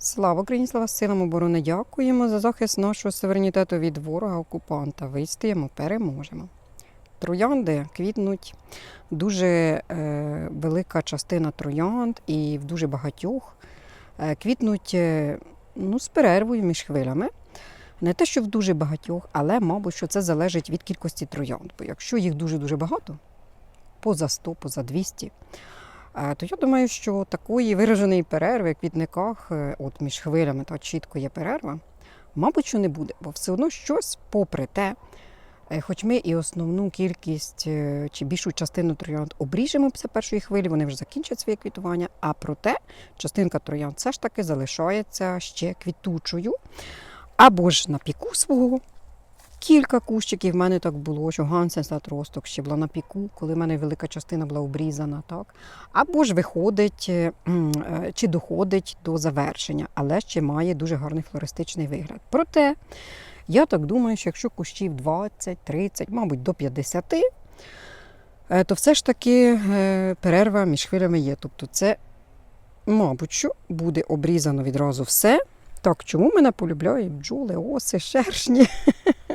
Слава Україні, слава силам оборони! Дякуємо за захист нашого суверенітету від ворога окупанта. Вистоїмо, переможемо. Троянди квітнуть. Дуже е, велика частина троянд і в дуже багатьох е, квітнуть е, ну, з перервою між хвилями. Не те, що в дуже багатьох, але, мабуть, що це залежить від кількості троянд. Бо якщо їх дуже-дуже багато, поза 100, поза 200, е, то я думаю, що такої вираженої перерви в квітниках, е, от між хвилями, та чітко є перерва, мабуть, що не буде, бо все одно щось, попри те, е, хоч ми і основну кількість е, чи більшу частину троянд обріжемо після першої хвилі, вони вже закінчать своє квітування, а проте частинка троянд все ж таки залишається ще квітучою. Або ж на піку свого. Кілька кущиків в мене так було, що Гансен отросток ще була на піку, коли в мене велика частина була обрізана. Так? Або ж виходить е, е, чи доходить до завершення, але ще має дуже гарний флористичний вигляд. Проте, я так думаю, що якщо кущів 20, 30, мабуть, до 50, е, то все ж таки перерва між хвилями є. Тобто це, мабуть, що буде обрізано відразу все. Так, чому мене полюбляють бджоли, оси, шершні?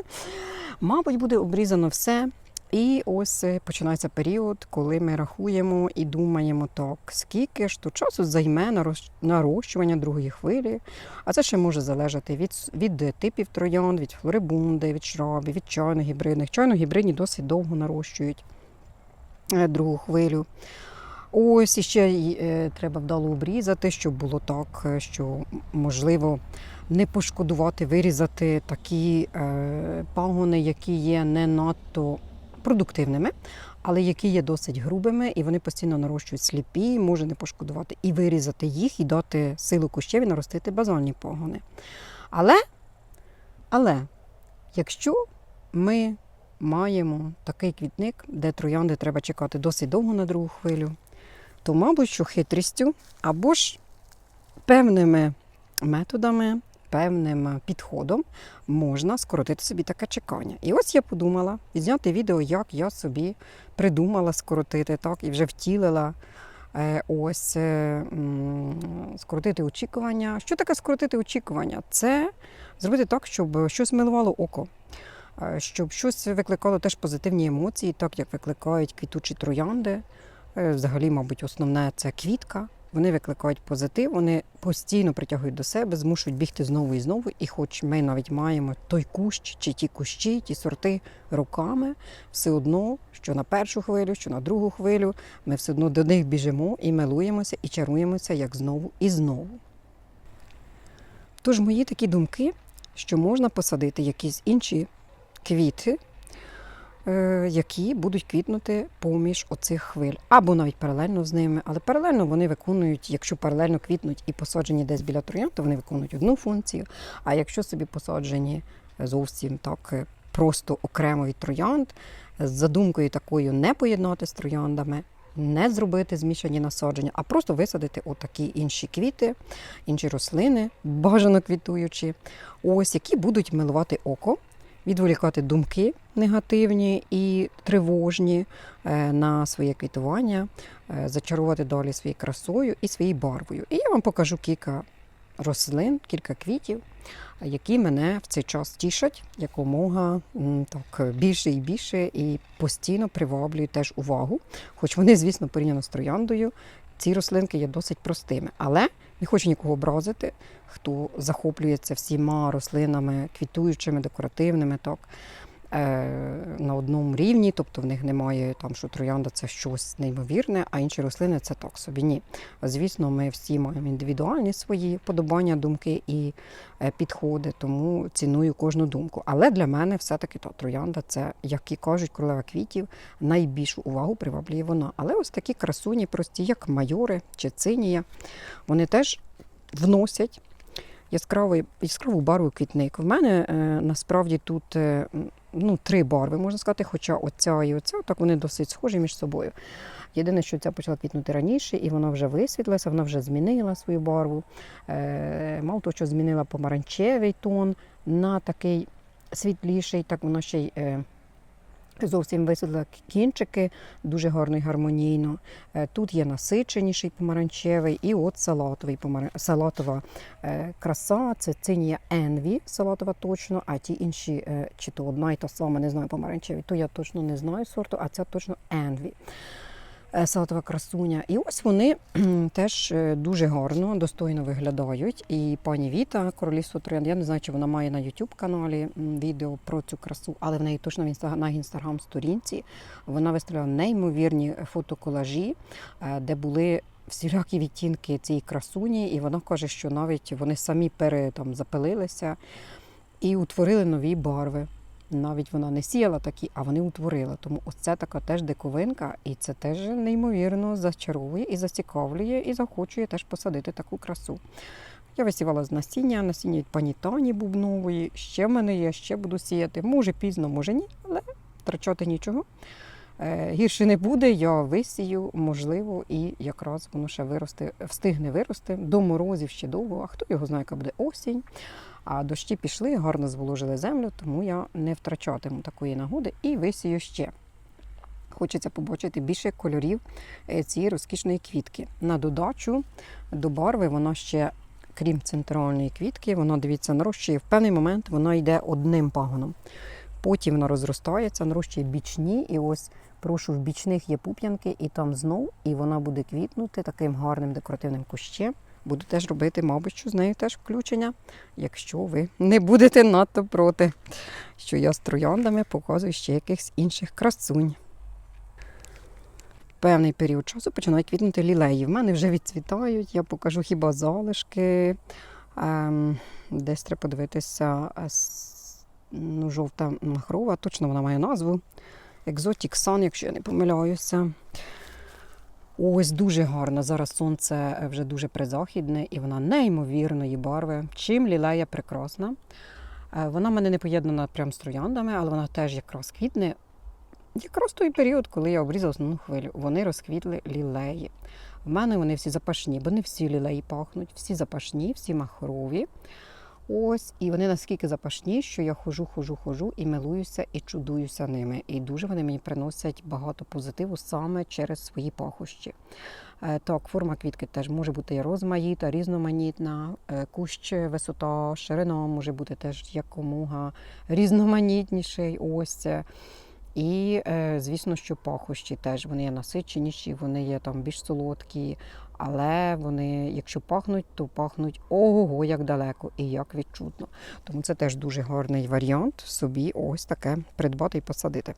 Мабуть, буде обрізано все. І ось е, починається період, коли ми рахуємо і думаємо, так, скільки ж то часу займе нарощування другої хвилі. А це ще може залежати від, від типів троянд, від флорибунди, від шрабів, від чайно-гібридних. Чайно-гібридні досить довго нарощують е, другу хвилю. Ось іще е, треба вдало обрізати, щоб було так, е, що можливо не пошкодувати, вирізати такі е, пагони, які є не надто продуктивними, але які є досить грубими, і вони постійно нарощують сліпі, може не пошкодувати і вирізати їх, і дати силу кущеві наростити базальні пагони. Але, але якщо ми маємо такий квітник, де троянди треба чекати досить довго на другу хвилю, то, мабуть, що хитрістю або ж певними методами, певним підходом можна скоротити собі таке чекання. І ось я подумала зняти відео, як я собі придумала скоротити, так, і вже втілила. е, Ось е, скоротити очікування. Що таке скоротити очікування? Це зробити так, щоб щось милувало око, е, щоб щось викликало теж позитивні емоції, так як викликають квітучі троянди. Е, Взагалі, мабуть, основне це квітка. Вони викликають позитив, вони постійно притягують до себе, змушують бігти знову і знову. І хоч ми навіть маємо той кущ чи ті кущі, ті сорти руками, все одно, що на першу хвилю, що на другу хвилю, ми все одно до них біжимо і милуємося, і чаруємося як знову і знову. Тож мої такі думки, що можна посадити якісь інші квіти, які будуть квітнути поміж оцих хвиль, або навіть паралельно з ними. Але паралельно вони виконують, якщо паралельно квітнуть і посаджені десь біля троянд, то вони виконують одну функцію. А якщо собі посаджені зовсім так е, просто окремо від троянд, з задумкою такою не поєднати з трояндами. Не зробити змішані насадження, а просто висадити отакі інші квіти, інші рослини, бажано квітуючі, ось які будуть милувати око, відволікати думки негативні і тривожні е, на своє квітування, е, зачарувати далі своєю красою і своєю барвою. І я вам покажу кілька рослин, кілька квітів, які мене в цей час тішать якомога так більше і більше, і постійно приваблюють теж увагу. Хоч вони, звісно, порівняно з трояндою, ці рослинки є досить простими. Але не хочу нікого образити, хто захоплюється всіма рослинами, квітуючими, декоративними, так, на одному рівні, тобто в них немає там, що троянда це щось неймовірне, а інші рослини це так собі. Ні. Звісно, ми всі маємо індивідуальні свої подобання, думки і е, підходи, тому ціную кожну думку. Але для мене все-таки та троянда це, як і кажуть, королева квітів, найбільшу увагу приваблює вона. Але ось такі красуні, прості, як майори чи цинія, вони теж вносять яскравий, яскраву барву квітник. В мене е, насправді тут е, ну, три барви, можна сказати, хоча оця і оця, так вони досить схожі між собою. Єдине, що ця почала квітнути раніше, і вона вже висвітлилася, вона вже змінила свою барву. Е, мало того, що змінила помаранчевий тон на такий світліший, так вона ще й е, Зовсім висадила кінчики, дуже гарно і гармонійно. Е, Тут є насиченіший помаранчевий і от салатовий салатова е, краса. Це цинія Енві, салатова точно, а ті інші, е, чи то одна і та сама, не знаю, помаранчеві, то я точно не знаю сорту, а ця точно Envy. Е, Салатова красуня. І ось вони теж е, дуже гарно, достойно виглядають. І пані Віта, королівство троянд, я не знаю, чи вона має на YouTube каналі відео про цю красу, але в неї точно на інстаграм сторінці вона виставляла неймовірні фотоколажі, е, де були всілякі відтінки цієї красуні, і вона каже, що навіть вони самі пере, там, запилилися і утворили нові барви. Навіть вона не сіяла такі, а вони утворила. Тому ось це така теж диковинка, і це теж неймовірно зачаровує і зацікавлює, і захочує теж посадити таку красу. Я висівала з насіння, насіння від пані Тані Бубнової. Ще в мене є, ще буду сіяти. Може пізно, може ні, але втрачати нічого. Е, Гірше не буде, я висію, можливо, і якраз воно ще виросте, встигне вирости до морозів ще довго, а хто його знає, яка буде осінь. А дощі пішли, гарно зволожили землю, тому я не втрачатиму такої нагоди і висію ще. Хочеться побачити більше кольорів е, цієї розкішної квітки. На додачу до барви вона ще, крім центральної квітки, вона, дивіться, нарощує. В певний момент вона йде одним пагоном. Потім вона розростається, нарощує бічні, і ось прошу в бічних є пуп'янки, і там знов, і вона буде квітнути таким гарним декоративним кущем. Буду теж робити, мабуть, що з нею теж включення, якщо ви не будете надто проти, що я з трояндами показую ще якихось інших красунь. Певний період часу починають квітнути лілеї. В мене вже відцвітають, я покажу хіба залишки. Ем, десь треба подивитися, ну, жовта махрова, точно вона має назву. Exotic Sun, якщо я не помиляюся. Ось дуже гарна. Зараз сонце е, вже дуже призахідне і вона неймовірної барви. Чим лілея прекрасна. Е, Вона в мене не поєднана прям з трояндами, але вона теж якраз квітне. Якраз той період, коли я обрізала основну хвилю, вони розквітли лілеї. В мене вони всі запашні, бо не всі лілеї пахнуть, всі запашні, всі махрові. Ось, і вони наскільки запашні, що я хожу, хожу, хожу і милуюся і чудуюся ними. І дуже вони мені приносять багато позитиву саме через свої пахощі. Е, Так, форма квітки теж може бути розмаїта, різноманітна, Е, кущ, висота, ширина може бути теж якомога різноманітніший. Ось. І, е, звісно, що пахощі теж вони є насиченіші, вони є там більш солодкі, але вони, якщо пахнуть, то пахнуть ого, як далеко і як відчутно. Тому це теж дуже гарний варіант собі ось таке придбати і посадити.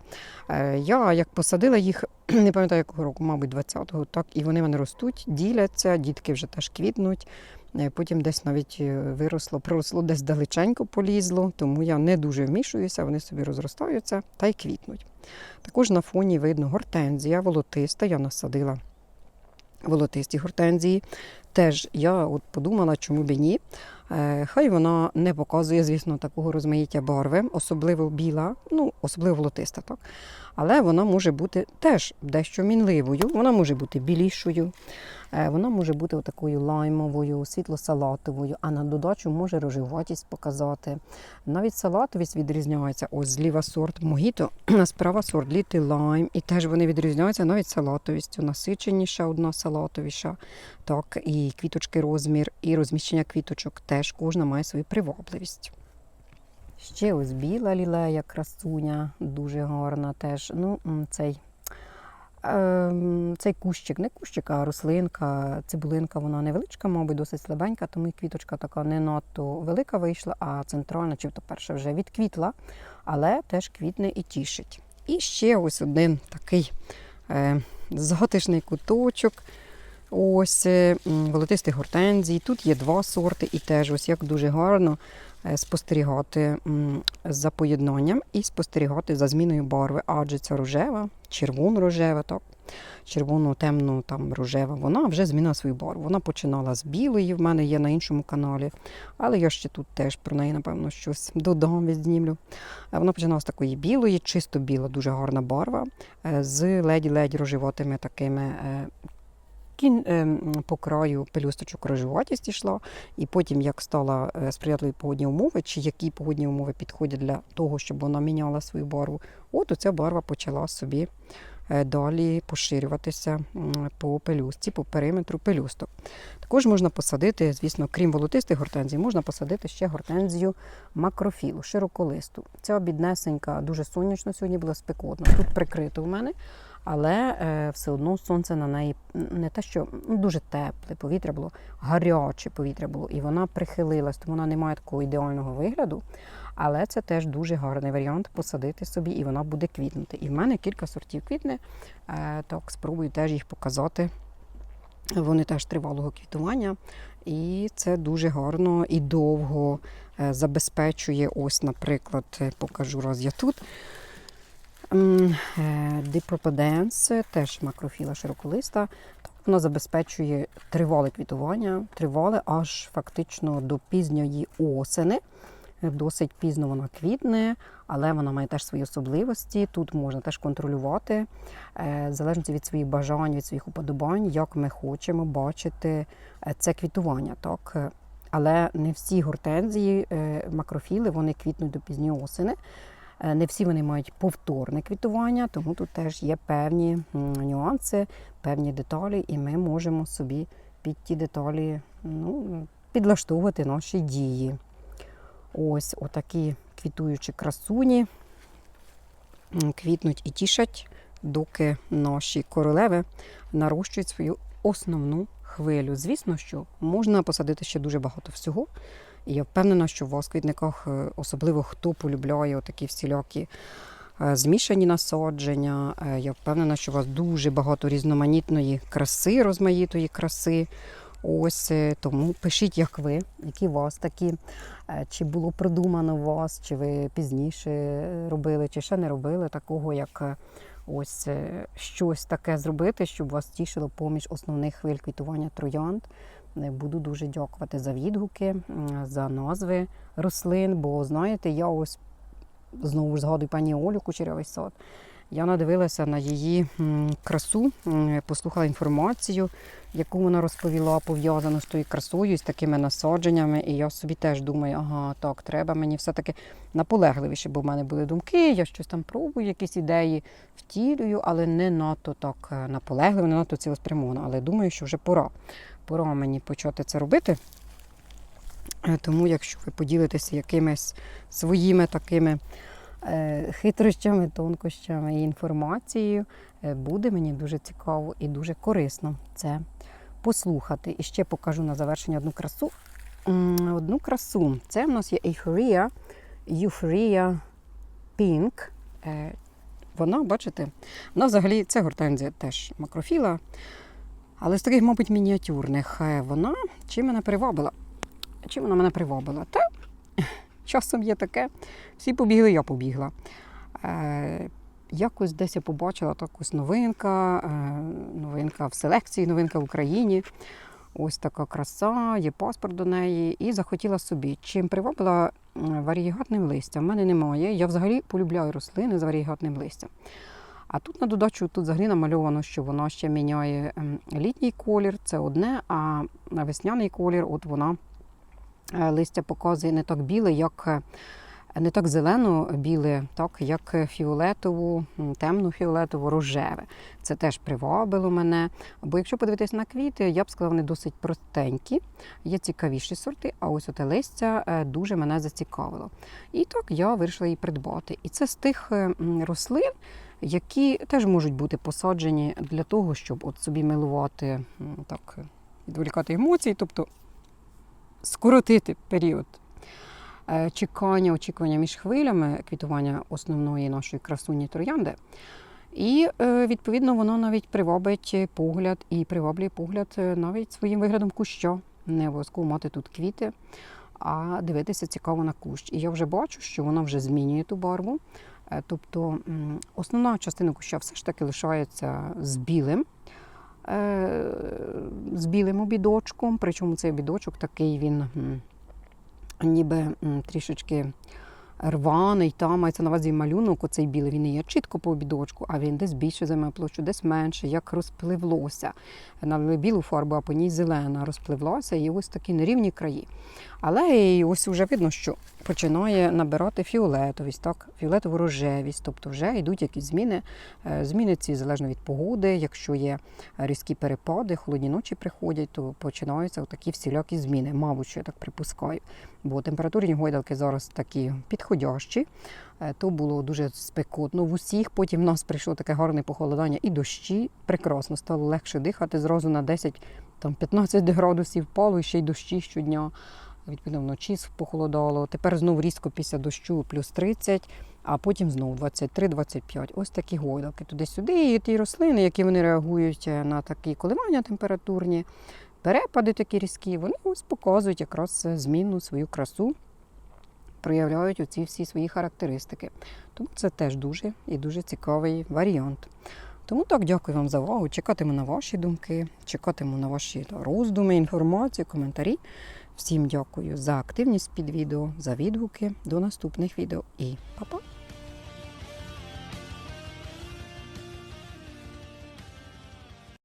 Е, Я як посадила їх, не пам'ятаю якого року, мабуть, 20-го, так і вони мене ростуть, діляться, дітки вже теж квітнуть. Е, Потім десь навіть е, виросло, проросло, десь далеченько полізло, тому я не дуже вмішуюся, вони собі розростаються та й квітнуть. Також на фоні видно гортензія, волотиста, я насадила волотисті гортензії. Теж я от подумала, чому б і ні. Е, Хай вона не показує, звісно, такого розмаїття барви, особливо біла, ну, особливо волотиста, так. Але вона може бути теж дещо мінливою, вона може бути білішою, е, вона може бути такою лаймовою, світло-салатовою, а на додачу може рожеватість показати. Навіть салатовість відрізняється. Ось зліва сорт Могіто, а справа сорт Little Lime. І теж вони відрізняються навіть салатовістю. Насиченіша, одна салатовіша. Так, і квіточки розмір, і розміщення квіточок теж кожна має свою привабливість. Ще ось біла лілея, красуня, дуже гарна теж. Ну, цей, ем, цей кущик, не кущик, а рослинка, цибулинка, вона невеличка, мабуть, досить слабенька, тому і квіточка така не надто велика вийшла, а центральна, чи то перша вже відквітла, але теж квітне і тішить. І ще ось один такий е, затишний куточок. Ось е, м, волотистий гортензій. Тут є два сорти, і теж ось як дуже гарно спостерігати за поєднанням і спостерігати за зміною барви, адже це рожева, червоно-рожева, так. Червоно, темно, там рожева, вона вже змінила свою барву. Вона починала з білої, в мене є на іншому каналі, але я ще тут теж про неї, напевно, щось додам, відзнімлю. Е, Вона починала з такої білої, чисто біла, дуже гарна барва, е, з ледь-ледь рожеватими такими е, кін, е, по краю пелюсточок рожеватість йшла, і потім, як стала е, сприятливі погодні умови, чи які погодні умови підходять для того, щоб вона міняла свою барву, от оця барва почала собі е, далі поширюватися по пелюстці, по периметру пелюсток. Також можна посадити, звісно, крім волотистих гортензій, можна посадити ще гортензію макрофілу, широколисту. Ця біднесенька, дуже сонячно сьогодні було спекотно. Тут прикрито в мене, але е, все одно сонце на неї не те, що ну, дуже тепле, повітря було, гаряче повітря було, і вона прихилилась, тому вона не має такого ідеального вигляду. Але це теж дуже гарний варіант посадити собі, і вона буде квітнути. І в мене кілька сортів квітне. Е, так, спробую теж їх показати. Вони теж тривалого квітування, і це дуже гарно і довго е, забезпечує. Ось, наприклад, покажу раз я тут. Дипроподенс, теж макрофіла широколиста. Вона забезпечує тривале квітування, тривале аж фактично до пізньої осени. Е, Досить пізно вона квітне, але вона має теж свої особливості. Тут можна теж контролювати, е, в залежності від своїх бажань, від своїх уподобань, як ми хочемо бачити е, це квітування. Так? Е, Але не всі гортензії, е, макрофіли, вони квітнуть до пізньої осени. Е, Не всі вони мають повторне квітування, тому тут теж є певні нюанси, певні деталі, і ми можемо собі під ті деталі ну, підлаштовувати наші дії. Ось отакі квітуючі красуні квітнуть і тішать, доки наші королеви нарощують свою основну хвилю. Звісно, що можна посадити ще дуже багато всього. Я впевнена, що в квітниках, е, особливо хто полюбляє такі всілякі е, змішані насадження. е, Я впевнена, що у вас дуже багато різноманітної краси, розмаїтої краси. Ось тому пишіть, як ви, які у вас такі, чи було продумано у вас, чи ви пізніше робили, чи ще не робили такого, як ось щось таке зробити, щоб вас тішило поміж основних хвиль квітування троянд. Буду дуже дякувати за відгуки, за назви рослин, бо знаєте, я ось знову ж згадую пані Олю Кучерявий сад. Я надивилася на її красу, послухала інформацію, яку вона розповіла, пов'язану з тою красою, з такими насадженнями. І я собі теж думаю, ага, так, треба мені все-таки наполегливіше, бо в мене були думки, я щось там пробую, якісь ідеї втілюю, але не надто так е, наполегливо, не надто цілеспрямовано. Але думаю, що вже пора. Пора мені почати це робити. Е, Тому, якщо ви поділитеся якимись своїми такими хитрощами, тонкощами і інформацією, е, буде мені дуже цікаво і дуже корисно це послухати. І ще покажу на завершення одну красу. Одну красу. Це в нас є Euphoria, Euphoria Pink. Е, Вона, бачите, вона взагалі це гортензія теж макрофіла, але з таких, мабуть, мініатюрних. Е, Вона чим мене привабила? Чим вона мене привабила? Та часом є таке. Всі побігли, я побігла. Е, якось десь я побачила ось новинка, е, новинка в селекції, новинка в Україні. Ось така краса, є паспорт до неї, і захотіла собі. Чим привабила м, варієгатним листям. У мене немає. Я взагалі полюбляю рослини з варієгатним листям. А тут на додачу тут взагалі намальовано, що вона ще міняє ем, літній колір, це одне, а весняний колір, от вона листя показує не так біле, як е, не так зелено-біле, так як фіолетову, м, темно-фіолетово, рожеве. Це теж привабило мене. Бо якщо подивитись на квіти, я б сказала, вони досить простенькі, є цікавіші сорти, а ось оте листя е, дуже мене зацікавило. І так я вирішила її придбати. І це з тих е, рослин, які теж можуть бути посаджені для того, щоб от собі милувати, так, відволікати емоції, тобто скоротити період е, чекання, очікування між хвилями квітування основної нашої красуні троянди. І е, відповідно воно навіть привабить погляд і приваблює погляд е, навіть своїм виглядом куща. Не обов'язково мати тут квіти, а дивитися цікаво на кущ. І я вже бачу, що вона вже змінює ту барву. Тобто основна частина куща все ж таки лишається з білим, з білим обідочком. Причому цей обідочок такий він ніби трішечки рваний, там мається на увазі малюнок, оцей білий, він не є чітко по обідочку, а він десь більше займає площу, десь менше, як розпливлося. Налили білу фарбу, а по ній зелена розпливлося, і ось такі нерівні краї. Але і ось вже видно, що починає набирати фіолетовість, так, фіолетову рожевість, тобто вже йдуть якісь зміни. Е, Зміни ці залежно від погоди. Якщо є різкі перепади, холодні ночі приходять, то починаються такі всілякі зміни. Мабуть, що я так припускаю. Бо температурні гойдалки зараз такі підходящі. Е, То було дуже спекотно в усіх. Потім в нас прийшло таке гарне похолодання і дощі. Прекрасно, стало легше дихати. Зразу на 10-15 градусів впало, і ще й дощі щодня. Відповідно, вночі похолодало. Тепер знову різко після дощу плюс 30, а потім знову 23-25. Ось такі гойдалки туди-сюди. І ті рослини, які вони реагують е, на такі коливання температурні, перепади такі різкі, вони ось показують якраз змінну свою красу, проявляють оці всі свої характеристики. Тому це теж дуже і дуже цікавий варіант. Тому так, дякую вам за увагу. Чекатиму на ваші думки, чекатиму на ваші роздуми, інформацію, коментарі. Всім дякую за активність під відео, за відгуки. До наступних відео і па-па!